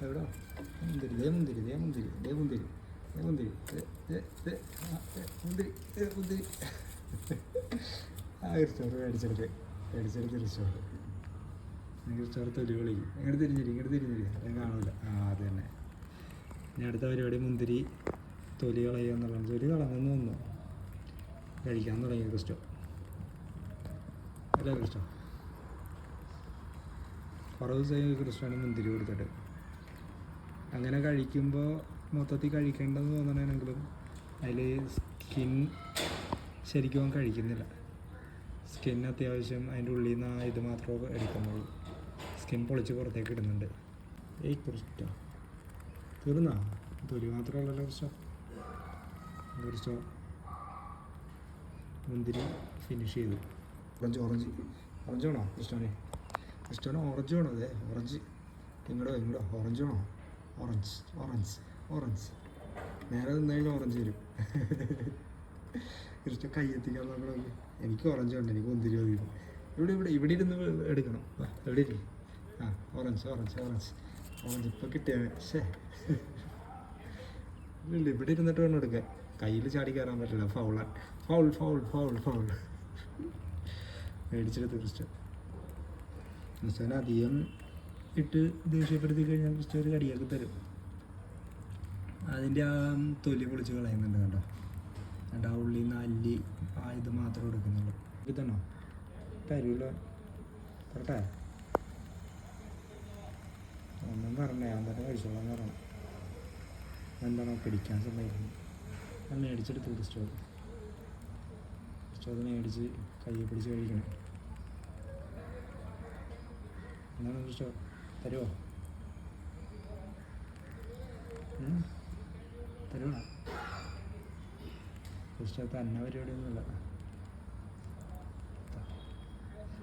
എവിടോ മുന്തിരി ദേ മുന്തിരി ദേ മുന്തിരി ദേ de ദേ, ആ, ദേ, മുന്തിരി ആ ഇരിച്ചോറ് മേടിച്ചെടുത്ത് മേടിച്ചെടുത്ത് ഇരിച്ചോറ് ഇരിച്ചോറ് തൊലി വിളിക്കും ഇങ്ങോട്ട് തിരിഞ്ഞിരി ഇങ്ങോട്ട് തിരിഞ്ഞിരി. ഞാൻ കാണൂല. ആ അത് തന്നെ. ഇനി അടുത്ത പരിപാടി മുന്തിരി തൊലി കളയുക എന്നുള്ളതാണ്. തൊലി കളഞ്ഞെന്ന് വന്നു കഴിക്കാൻ തുടങ്ങി ക്രിസ്റ്റോ അല്ല ക്രിസ്റ്റോ കുറേ ദിവസമായി ക്രിസ്റ്റോന് മുന്തിരി കൊടുത്തിട്ട്. അങ്ങനെ കഴിക്കുമ്പോൾ മൊത്തത്തിൽ കഴിക്കേണ്ടതെന്ന് തോന്നണമെങ്കിലും അതിൽ സ്കിൻ ശരിക്കും കഴിക്കുന്നില്ല. സ്കിൻ അത്യാവശ്യം അതിന്റെ ഉള്ളിൽ നിന്ന് ആ ഇത് മാത്രമേ എടുക്കുന്നുള്ളൂ. സ്കിൻ പൊളിച്ച് പുറത്തേക്ക് ഇടുന്നുണ്ട്. ഏയ് കുറച്ചോ? തീർന്നാ? തൊലി മാത്രമല്ലല്ലോ കുറച്ചോ കുറച്ചോ മുന്തിരി ഫിനിഷ് ചെയ്തു. Orange orange. ഓറഞ്ച് വേണോ ക്രിസ്റ്റോനെ ക്രിസ്റ്റോന് ഓറഞ്ച് വേണോ അതെ? ഓറഞ്ച്. ഇങ്ങടോ ഇങ്ങടോ ഓറഞ്ച് വേണോ? ഓറഞ്ച് ഓറഞ്ച് ഓറഞ്ച് നേരെ നിന്ന് ഓറഞ്ച് വരും. കൃഷ്ണ കൈ എത്തിക്കാൻ നോക്കണം എനിക്ക് ഓറഞ്ച് ഉണ്ട് എനിക്ക് മുന്തിരി മതി. ഇവിടെ ഇവിടെ ഇവിടെ ഇരുന്ന് എടുക്കണം. എവിടെ ഇരി ആ ഓറഞ്ച് ഓറഞ്ച് ഓറഞ്ച് ഓറഞ്ച് ഇപ്പോൾ കിട്ടിയ ശേ ഇല്ല ഇവിടെ ഇരുന്നിട്ട് വേണം എടുക്കാൻ. കയ്യിൽ ചാടി കയറാൻ പറ്റില്ല. ഫൗളാൻ ഫൗൾ ഫൗൾ ഫൗൾ ഫൗൾ മേടിച്ചെടുത്ത് ക്രിസ്റ്റൻ ക്രിസ്റ്റൻ അധികം ഇട്ട് ദേഷ്യപ്പെടുത്തി കഴിഞ്ഞാൽ ക്രിസ്റ്റോ ഒരു കടിയാക്കി തരും. അതിന്റെ ആ തൊലി പൊളിച്ച് കളയുന്നുണ്ട് കേട്ടോ എന്നിട്ട് ആ ഉള്ളിൽ നിന്ന് അല്ലി ആ ഇത് മാത്രം എടുക്കുന്നുള്ളൂ. ഇതാണോ? തരൂല. പറട്ടെ ഒന്നും പറഞ്ഞേ ഞാൻ തന്നെ കഴിച്ചോളാം പറഞ്ഞു. എന്താണോ പിടിക്കാൻ സമ്മതിക്കുന്നു ഞാൻ മേടിച്ചെടുത്തു ക്രിസ്റ്റോ ക്രിസ്റ്റോ അത് മേടിച്ച് കയ്യെ പിടിച്ച് കഴിക്കണം. എന്താണ് ക്രിസ്റ്റോ തരുമോ ഉം? ജസ്റ്റ് ക്രിസ്റ്റോ തന്നെ പരിപാടിയൊന്നുമില്ല.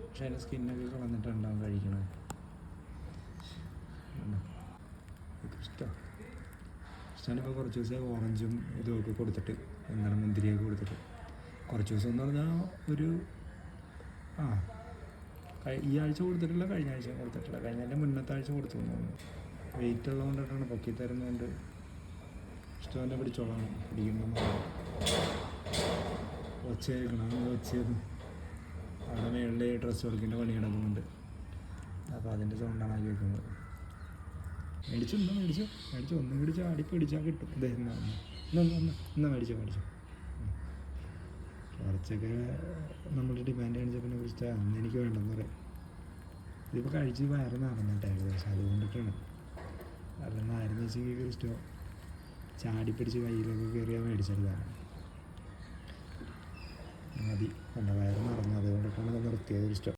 പക്ഷെ അതിന്റെ സ്കിന്നൊക്കെ കളഞ്ഞിട്ടുണ്ടാവും കണ്ടോ? ക്രിസ്റ്റോ കുറച്ച് ദിവസം ഓറഞ്ചും ഇതുമൊക്കെ കൊടുത്തിട്ട് എന്താണ് മുന്തിരിയൊക്കെ കൊടുത്തിട്ട്. കുറച്ച് ദിവസം എന്ന് പറഞ്ഞാൽ ഒരു ആ ഈ ആഴ്ച കൊടുത്തിട്ടില്ല കഴിഞ്ഞ ആഴ്ച കൊടുത്തിട്ടില്ല കഴിഞ്ഞതിന്റെ മുന്നത്തെ ആഴ്ച കൊടുത്തു തോന്നുന്നു. വെയിറ്റ് ഉള്ളതുകൊണ്ടിട്ടാണ് പൊക്കി തരുന്നതുകൊണ്ട് ഇഷ്ടം പിടിച്ചോളാം. പിടിക്കണം ഒച്ചയായിരിക്കണം കേൾക്കണം. ഒച്ചയെന്ന് അവിടെ മേളിലെ ഡ്രസ്സ് വർക്കിന്റെ പണി കിടക്കുന്നുണ്ട് അപ്പോൾ അതിന്റെ സൗണ്ടാണ് കേൾക്കുന്നത്. മേടിച്ചു എന്താ മേടിച്ചു. മേടിച്ചു. ഒന്നും മേടിച്ചാൽ ചാടി പിടിച്ചാൽ കിട്ടും. ഇദ്ദേഹം എന്നാ എന്നാ മേടിച്ചോ മേടിച്ചോ. കുറച്ചൊക്കെ നമ്മൾ ഡിമാൻഡ് കാണിച്ച പിന്നെ കുറിച്ച് അന്ന് എനിക്ക് വേണ്ടെന്ന് പറയാം. ഇതിപ്പോൾ കഴിച്ച് വയറ് നടന്നിട്ട് ഏകദേശം അതുകൊണ്ടിട്ടാണ്. അല്ലെന്നായിരുന്നു വെച്ചെങ്കിൽ ക്രിസ്റ്റോ ചാടി പിടിച്ച് കയ്യിലൊക്കെ കയറിയാൽ മേടിച്ചെടുത്താണ് മതി. എന്റെ വയറ് നിറഞ്ഞു. അതുകൊണ്ടിട്ടാണ് അത് നിർത്തിയത് ഇഷ്ടം